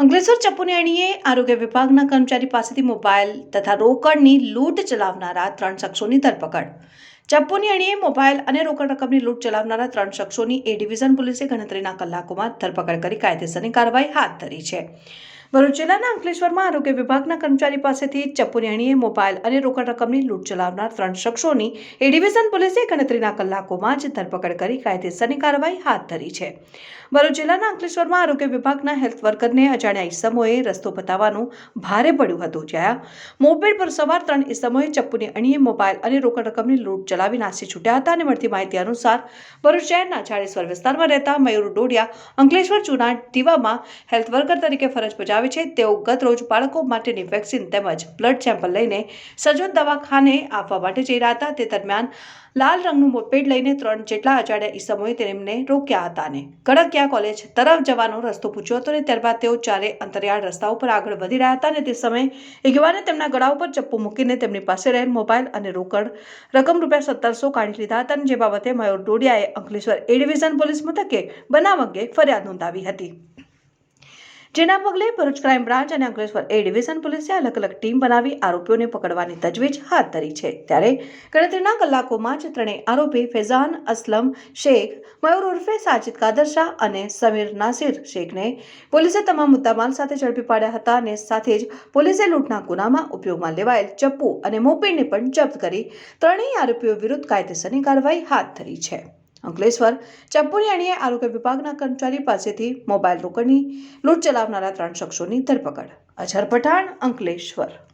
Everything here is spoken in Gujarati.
અંકલેશ્વર ચપ્પુની અણીએ આરોગ્ય વિભાગના કર્મચારી પાસેથી મોબાઈલ તથા રોકડની લૂંટ ચલાવનારા ત્રણ શખ્સોની ધરપકડ. ચપ્પુની અણીએ મોબાઈલ અને રોકડ રકમની લૂંટ ચલાવનારા ત્રણ શખ્સોની એ ડિવિઝન પોલીસે ગણતરીના કલાકોમાં ધરપકડ કરી કાયદેસરની કાર્યવાહી હાથ ધરી છે. ભરૂચ જિલ્લાના અંકલેશ્વરમાં આરોગ્ય વિભાગના કર્મચારી પાસેથી ચપ્પુની અણીએ મોબાઈલ અને રોકડ રકમની લૂંટ ચલાવનાર ત્રણ શખ્સોની એ ડિવિઝન પોલીસે ગણતરીના કલાકોમાં જ ધરપકડ કરી કાયદેસરની કાર્યવાહી હાથ ધરી છે. ભરૂચ જિલ્લાના અંકલેશ્વરમાં આરોગ્ય વિભાગના હેલ્થ વર્કરને અજાણ્યા ઈસમોએ રસ્તો બતાવવાનું ભારે પડ્યું હતું, જ્યાં મોપેડ પર સવાર ત્રણ ઈસમોએ ચપ્પુની અણીએ મોબાઈલ અને રોકડ રકમની લૂંટ ચલાવી નાસી છૂટ્યા હતા અને મળતી માહિતી અનુસાર ભરૂચ શહેરના ચાળેશ્વર વિસ્તારમાં રહેતા મયુર ડોડિયા અંકલેશ્વર ચુના ટીવામાં હેલ્થ વર્કર તરીકે ફરજ બજાવે છે. તેઓ ગત રોજ બાળકો માટેની વેક્સિન તેમજ બ્લડ સેમ્પલ લઈને સજોદ દવાખાને આપવા માટે જઈ રહ્યા હતા. તે દરમિયાન લાલ રંગનું મોપેડ લઈને ત્રણ જેટલા અજાણ્યા ઈસમોએ તેમને રોક્યા હતા અને કડકિયા કોલેજ તરફ જવાનો રસ્તો પૂછ્યો હતો અને ત્યારબાદ તેઓ ચારે અંતરિયાળ રસ્તા ઉપર આગળ વધી રહ્યા હતા અને તે સમયે એક યુવાને તેમના ગળા ઉપર ચપ્પુ મૂકીને તેમની પાસે રહેલ મોબાઈલ અને રોકડ રકમ રૂપિયા સત્તરસો કાઢી લીધા હતા જે બાબતે મયુર ડોડિયાએ અંકલેશ્વર એ ડિવિઝન પોલીસ મથકે બનાવ અંગે ફરિયાદ નોંધાવી હતી. જેના પગલે ભરૂચ ક્રાઇમ બ્રાન્ચ અને અંકલેશ્વર એ ડિવિઝન પોલીસે અલગ અલગ ટીમ બનાવી આરોપીઓને પકડવાની તજવીજ હાથ ધરી છે. ત્યારે ગણતરીના કલાકોમાં જ ત્રણેય આરોપી ફેઝાન અસલમ શેખ, મયુર ઉર્ફે સાજિદ કાદર શાહ અને સમીર નાસિર શેખને પોલીસે તમામ મુદ્દામાલ સાથે ઝડપી પાડ્યા હતા અને સાથે જ પોલીસે લૂંટના ગુનામાં ઉપયોગમાં લેવાયેલ ચપ્પુ અને મોપેડને પણ જપ્ત કરી ત્રણેય આરોપીઓ વિરુદ્ધ કાયદેસરની કાર્યવાહી હાથ ધરી છે. અંકલેશ્વર ચપ્પુની આરોગ્ય વિભાગના કર્મચારી પાસેથી મોબાઈલ રોકડની લૂંટ ચલાવનારા ત્રણ શખ્સોની ધરપકડ. અઝર પઠાણ, અંકલેશ્વર.